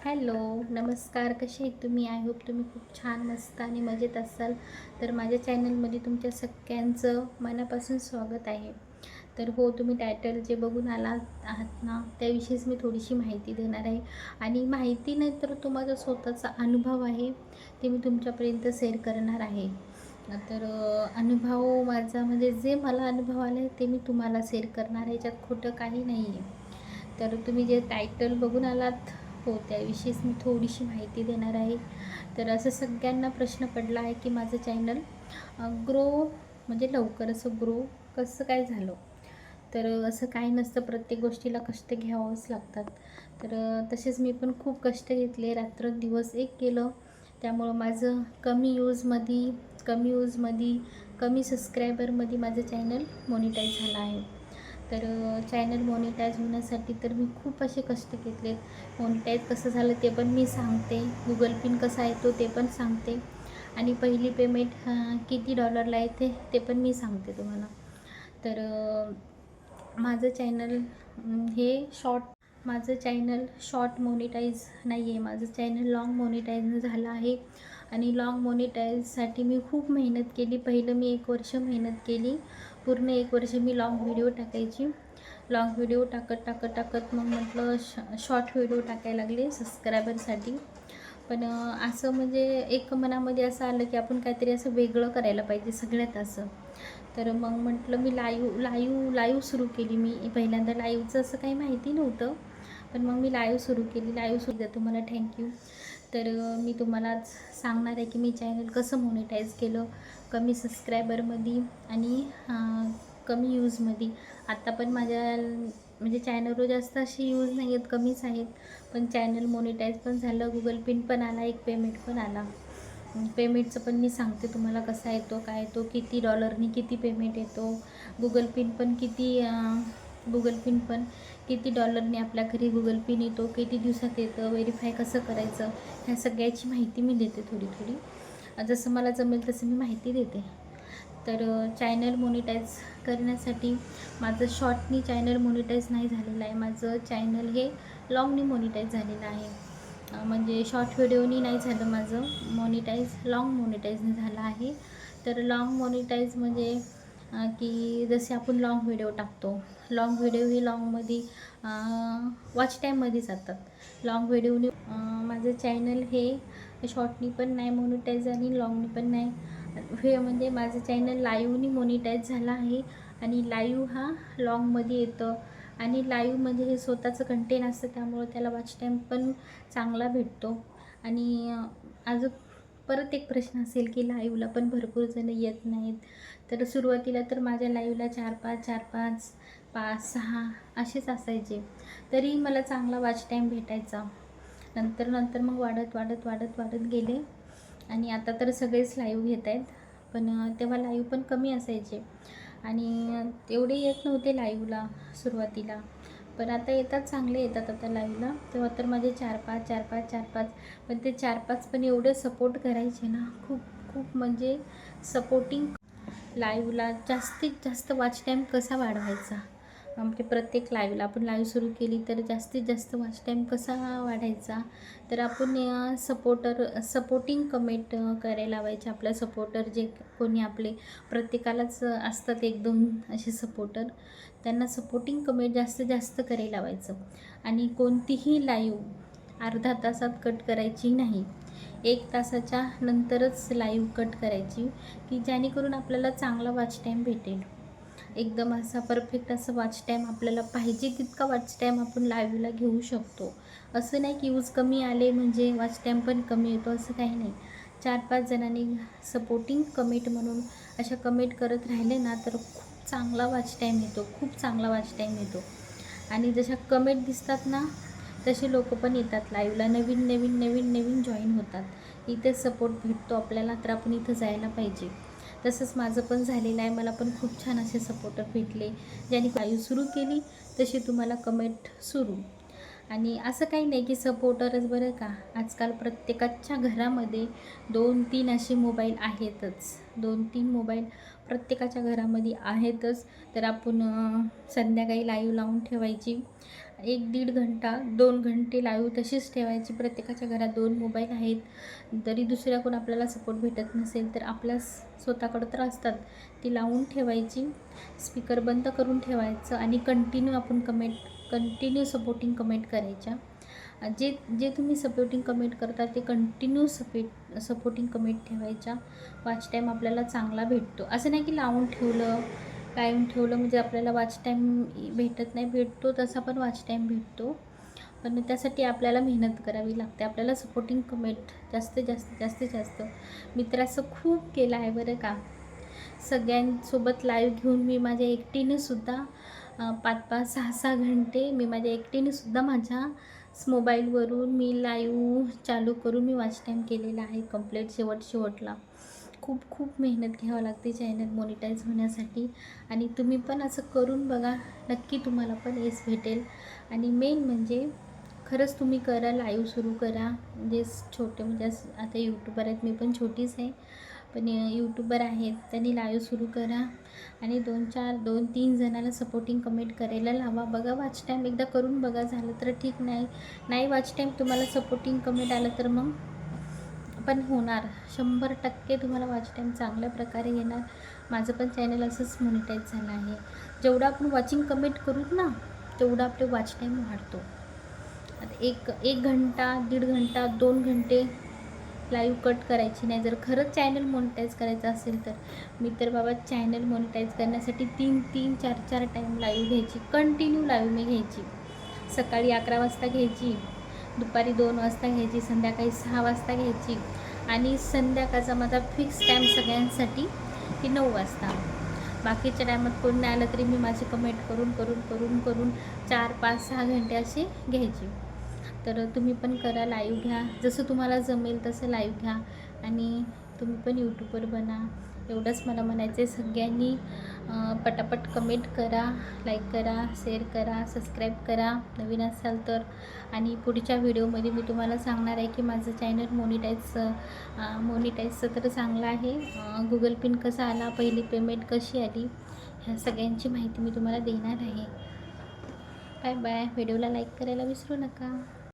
Hello नमस्कार कसे आहेत तुम्ही? आय होप तुम्ही खूप छान मस्त आणि मजेत असाल. तर माझ्या चॅनलमध्ये तुमच्या सगळ्यांचं मनापासून स्वागत आहे. तर हो तुम्ही टायटल जे बघून आला आहात ना त्याविषयीच मी थोडीशी माहिती देणार आहे. आणि माहिती नाही तर तो माझा स्वतःचा अनुभव आहे ते मी तुमच्यापर्यंत शेअर करणार आहे. तर अनुभव माझा म्हणजे जे मला अनुभव आले ते मी तुम्हाला शेअर करणार आहे याच्यात खोटं काही नाही आहे तर तुम्ही जे टायटल बघून आलात हो त्याविषयीच मी थोडीशी माहिती देणार आहे. तर असं सगळ्यांना प्रश्न पडला आहे की माझं चॅनल ग्रो म्हणजे लवकर असं ग्रो कसं काय झालं? तर असं काय नसतं प्रत्येक गोष्टीला कष्ट घ्यावंच लागतात. तर तसेच मी पण खूप कष्ट घेतले रात्र दिवस एक केलं. त्यामुळं माझं कमी यूजमध्ये कमी यूजमध्ये कमी सबस्क्रायबरमध्ये माझं चॅनल मॉनिटाईज झालं आहे. तर चॅनल मॉनिटाईज होण्यासाठी तर मी खूप असे कष्ट घेतले. मॉनिटाईज कसं झालं ते पण मी सांगते. गुगल पिन कसा येतो ते पण सांगते. आणि पहिली पेमेंट किती डॉलरला येते ते पण मी सांगते तुम्हाला. तर माझं चॅनल हे शॉर्ट माझं चॅनल शॉर्ट मोनिटाईज नाही आहे माझं चॅनल लाँग मोनिटाईज झालं आहे. आणि लाँग मोनिटाईजसाठी मी खूप मेहनत केली. पहिलं मी एक वर्ष मेहनत केली. पूर्ण एक वर्ष मी लाँग व्हिडिओ टाकायची. लाँग व्हिडिओ टाकत टाकत टाकत मग म्हटलं श शॉर्ट व्हिडिओ टाकायला लागले सबस्क्रायबरसाठी पण असं म्हणजे एक मनामध्ये असं आलं की आपण काहीतरी असं वेगळं करायला पाहिजे सगळ्यात असं. तर मग म्हटलं मी लाईव्ह लाईव्ह लाईव्ह सुरू केली मी. पहिल्यांदा लाईव्हचं असं काही माहिती नव्हतं. पण मग मी लाईव्ह सुरू केली. लाईव्ह सुद्धा तुम्हाला थँक्यू तर मी तुम्हाला सांगणार आहे की मी चॅनल कसं मोनिटाईज केलं कमी सबस्क्रायबरमध्ये आणि कमी यूजमध्ये आत्ता पण माझ्या म्हणजे चॅनलवर जास्त अशी यूज नाही आहेत कमीच आहेत. पण चॅनल मोनिटाईज पण झालं गुगल पिन पण आला एक पेमेंट पण आला. पेमेंटचं पण मी सांगते तुम्हाला कसा येतो काय येतो किती डॉलरनी किती पेमेंट येतो. गुगल पिन पण किती गुगल पिन पण किती डॉलरने आपल्या घरी गुगल पे नेतो किती दिवसात येतं व्हेरीफाय कसं करायचं ह्या सगळ्याची माहिती मी देते थोडी थोडी. जसं मला जमेल तसं मी माहिती देते. तर चॅनल मोनिटाईज करण्यासाठी माझं शॉर्टनी चॅनल मोनिटाईज नाही झालेलं आहे. माझं चॅनल हे लाँगनी मोनिटाईज झालेलं आहे. म्हणजे शॉर्ट व्हिडिओनी नाही झालं माझं मोनिटाईज लाँग मोनिटाईजने झालं आहे. तर लाँग मोनिटाईज म्हणजे की जसे आपण लाँग व्हिडिओ टाकतो. लाँग व्हिडिओ हे लाँगमध्ये वॉच टाईममध्ये जातात. लाँग व्हिडिओने माझं चॅनल हे शॉर्टनी पण नाही मोनिटाईज आणि लाँगनी पण नाही. हे म्हणजे माझं चॅनल लाईव्हनी मोनिटाईज झाला आहे आणि लाईव्ह हा लाँगमध्ये येतं. आणि लाईव्हमध्ये म्हणजे हे स्वतःचं कंटेन असतं त्यामुळं त्याला वॉच टाईम पण चांगला भेटतो. आणि अजून परत एक प्रश्न असेल की लाईव्हला पण भरपूर जण येत नाहीत. तर सुरुवातीला तर माझ्या लाईव्हला चार पाच चार पाच पाच सहा असेच असायचे. तरी मला चांगला वॉच टाईम भेटायचा. नंतर नंतर मग वाढत वाढत वाढत वाढत गेले. आणि आता तर सगळेच लाईव्ह घेत आहेत. पण तेव्हा लाईव्ह पण कमी असायचे. आणि तेवढे येत नव्हते लाईव्हला सुरुवातीला. पण आता येतात चांगले येतात आता लाईव्हला तेव्हा तर माझे चार पाच चार पाच चार पाच. पण ते चार पाच पण एवढे सपोर्ट करायचे ना. खूप खूप म्हणजे सपोर्टिंग लाईव्हला जास्तीत जास्त वॉच टाईम कसा वाढवायचा? म्हणजे प्रत्येक लाईव्हला आपण लाईव्ह सुरू केली तर जास्तीत जास्त वॉच टाईम कसा वाढायचा? तर आपण सपोर्टर सपोर्टिंग कमेंट करायला लावायचे. आपल्या सपोर्टर जे कोणी आपले प्रत्येकालाच असतात एक दोन असे सपोर्टर त्यांना सपोर्टिंग कमेंट जास्तीत जास्त करायला लावायचं. आणि कोणतीही लाईव्ह अर्धा तासात कट करायची नाही. एक तासाच्या नंतरच लाईव्ह कट करायची की जेणेकरून आपल्याला चांगला वॉच टाईम भेटेल. एकदम असा परफेक्ट असं वॉच टाईम आपल्याला पाहिजे तितका वॉच टाईम आपण लाईव्हला घेऊ शकतो. असं नाही की यूज कमी आले म्हणजे वॉच टाईम पण कमी येतो असं काही नाही. चार पाच जणांनी सपोर्टिंग कमेंट म्हणून अशा कमेंट करत राहिले ना तर खूप चांगला वॉच टाईम येतो खूप चांगला वॉच टाईम येतो. आणि जशा कमेंट दिसतात ना तसे लोक पण येतात लाईव्हला नवीन नवीन नवीन नवीन जॉईन होतात. इथे सपोर्ट भेटतो आपल्याला तर आपण इथं जायला पाहिजे. तसंच माझं पण झालेलं आहे मला पण खूप छान असे सपोर्टर भेटले ज्यांनी लाईव्ह सुरू केली तशी तुम्हाला कमेंट सुरू. आणि असं काही नाही की सपोर्टरच बरं का. आजकाल प्रत्येकाच्या घरामध्ये दोन तीन असे मोबाईल आहेतच. दोन तीन मोबाईल प्रत्येकाच्या घरामध्ये आहेतच. तर आपण संध्याकाळी लाईव्ह लावून ठेवायची. एक दीड घंटा दोन घंटे लाईव्ह तशीच ठेवायची. प्रत्येकाच्या घरात दोन मोबाईल आहेत. जरी दुसऱ्या कोण आपल्याला सपोर्ट भेटत नसेल तर आपल्या स्वतःकडं तर असतात. ती लावून ठेवायची. स्पीकर बंद करून ठेवायचं आणि कंटिन्यू आपण कमेंट कंटिन्यू सपोर्टिंग कमेंट करायच्या. जे जे तुम्ही सपोर्टिंग कमेंट करता ते कंटिन्यू सपेट सपोर्टिंग कमेंट ठेवायच्या. वाच टाईम आपल्याला चांगला भेटतो. असं नाही की लावून ठेवलं कायम ठेवलं म्हणजे आपल्याला वॉच टाईम भेटत नाही. भेटतो तसा पण वॉच टाईम भेटतो. पण त्यासाठी आपल्याला मेहनत करावी लागते. आपल्याला सपोर्टिंग कमेंट जास्तीत जास्त जास्तीत जास्त मी तर असं खूप केलं आहे बरं का. सगळ्यांसोबत लाईव्ह घेऊन मी माझ्या एकटीनेसुद्धा पाच पाच सहा सहा घंटे मी माझ्या एकटीनेसुद्धा माझ्या मोबाईलवरून मी लाईव्ह चालू करून मी वॉच टाईम केलेला आहे कंप्लीट शेवट शेवटला खूप खूप मेहनत घ्यावं लागते चॅनल मोनिटाईज होण्यासाठी. आणि तुम्ही पण असं करून बघा नक्की तुम्हाला पण यश भेटेल. आणि मेन म्हणजे खरंच तुम्ही करा लाईव्ह सुरू करा. म्हणजे छोटे म्हणजे आता यूट्यूबर आहेत मी पण छोटीच आहे. पण यूट्यूबर आहेत त्यांनी लाईव्ह सुरू करा. आणि दोन चार दोन तीन जणाला सपोर्टिंग कमेंट करायला लावा. बघा वॉच टाईम एकदा करून बघा झालं तर ठीक. नाही नाही वॉच टाईम तुम्हाला सपोर्टिंग कमेंट आलं तर मग पण होणार. शंभर टक्के तुम्हाला वॉच टाईम चांगल्या प्रकारे येणार. माझं पण चॅनल असंच मोनिटाईज झालं आहे. जेवढं आपण वॉचिंग कमेंट करू ना तेवढं आपले वॉच टाईम वाढतो. आता एक एक घंटा दीड घंटा दोन घंटे लाईव्ह कट करायची नाही. जर खरंच चॅनल मोनिटाईज करायचं असेल तर. मी तर बाबा चॅनल मोनिटाईज करण्यासाठी तीन तीन चार चार टाईम लाईव्ह घ्यायची. कंटिन्यू लाईव्ह मी घ्यायची. सकाळी अकरा वाजता घ्यायची. दुपारी दोन वाजता घ्यायची संध्याकाळी सहा वाजता घ्यायची आणि संध्याकाळचा माझा फिक्स टाईम सगळ्यांसाठी की नऊ वाजता. बाकीच्या टायमात कोण नाही आलं तरी मी माझी कमेंट करून करून करून करून चार पाच सहा घंटे असे घ्यायची. तर तुम्ही पण करा लाईव्ह घ्या. जसं तुम्हाला जमेल तसं लाईव्ह घ्या आणि तुम्ही पण यूट्यूबवर बना. एवढंच मला म्हणायचं आहे सगळ्यांनी पटापट कमेंट करा लाईक करा शेअर करा सबस्क्राईब करा. नवीन असाल तर. आणि पुढच्या व्हिडिओमध्ये मी तुम्हाला सांगणार आहे की माझं चॅनल मोनिटाईज मोनिटाईजचं तर चांगलं आहे. गुगल पिन कसा आला पहिली पेमेंट कशी आली ह्या सगळ्यांची माहिती मी तुम्हाला देणार आहे. बाय बाय व्हिडिओला लाईक करायला विसरू नका.